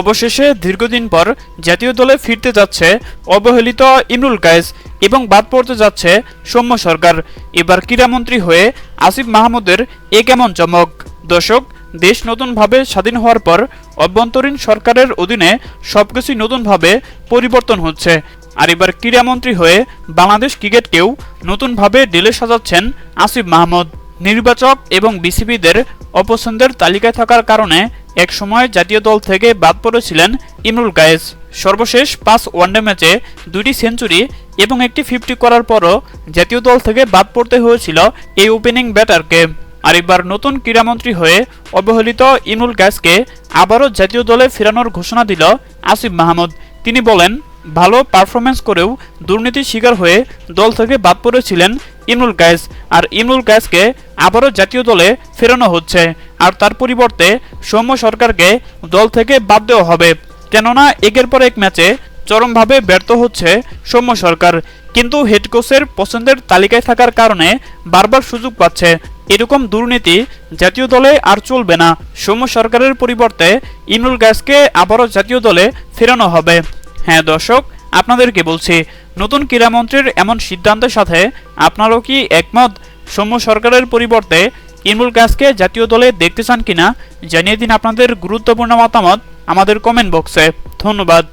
অবশেষে দীর্ঘদিন পর জাতীয় দলে ফিরতে যাচ্ছে অবহেলিত ইমরুল কায়েস এবং বাদ পড়তে যাচ্ছে সৌম্য সরকার। এবার ক্রীড়ামন্ত্রী হয়ে আসিফ মাহমুদের এ কেমন চমক? দর্শক, দেশ নতুনভাবে স্বাধীন হওয়ার পর অভ্যন্তরীণ সরকারের অধীনে সবকিছুই নতুনভাবে পরিবর্তন হচ্ছে। আর এবার ক্রীড়ামন্ত্রী হয়ে বাংলাদেশ ক্রিকেটকেও নতুনভাবে ডেলে সাজাচ্ছেন আসিফ মাহমুদ। নির্বাচক এবং বিসিবিদের অপছন্দের তালিকায় থাকার কারণে একসময় জাতীয় দল থেকে বাদ পড়েছিলেন ইমরুল কায়েস সর্বশেষ পাঁচ ওয়ানডে ম্যাচে দুটি সেঞ্চুরি এবং একটি ফিফটি করার পরও জাতীয় দল থেকে বাদ পড়তে হয়েছিল এই ওপেনিং ব্যাটারকে। আর এবার নতুন ক্রীড়ামন্ত্রী হয়ে অবহেলিত ইমরুল কায়েসকে আবারও জাতীয় দলে ফেরানোর ঘোষণা দিল আসিফ মাহমুদ। তিনি বলেন, ভালো পারফরমেন্স করেও দুর্নীতির শিকার হয়ে দল থেকে বাদ পড়েছিলেন ইমরুল কায়েস আর ইমরুল কায়েসকে আবারও জাতীয় দলে ফেরানো হচ্ছে। আর তার পরিবর্তে সৌম্য সরকারকে দল থেকে বাদ দেওয়া হবে। কেননা একের পর এক ম্যাচে চরমভাবে ব্যর্থ হচ্ছে সৌম্য সরকার। কিন্তু হেড কোচের পছন্দের তালিকায় থাকার কারণে বারবার সুযোগ পাচ্ছে। এরকম দুর্নীতি জাতীয় দলে আর চলবে না। সৌম্য সরকারের পরিবর্তে ইমরুল গাছকে আবারও জাতীয় দলে ফেরানো হবে। হ্যাঁ দর্শক, আপনাদেরকে বলছি, নতুন ক্রীড়ামন্ত্রীর এমন সিদ্ধান্তের সাথে আপনারও কি একমত? সৌম্য সরকারের পরিবর্তে ইমরুল গ্যাসকে জাতীয় দলে দেখতে চান কিনা জানিয়ে দিন আপনাদের গুরুত্বপূর্ণ মতামত আমাদের কমেন্ট বক্সে ধন্যবাদ।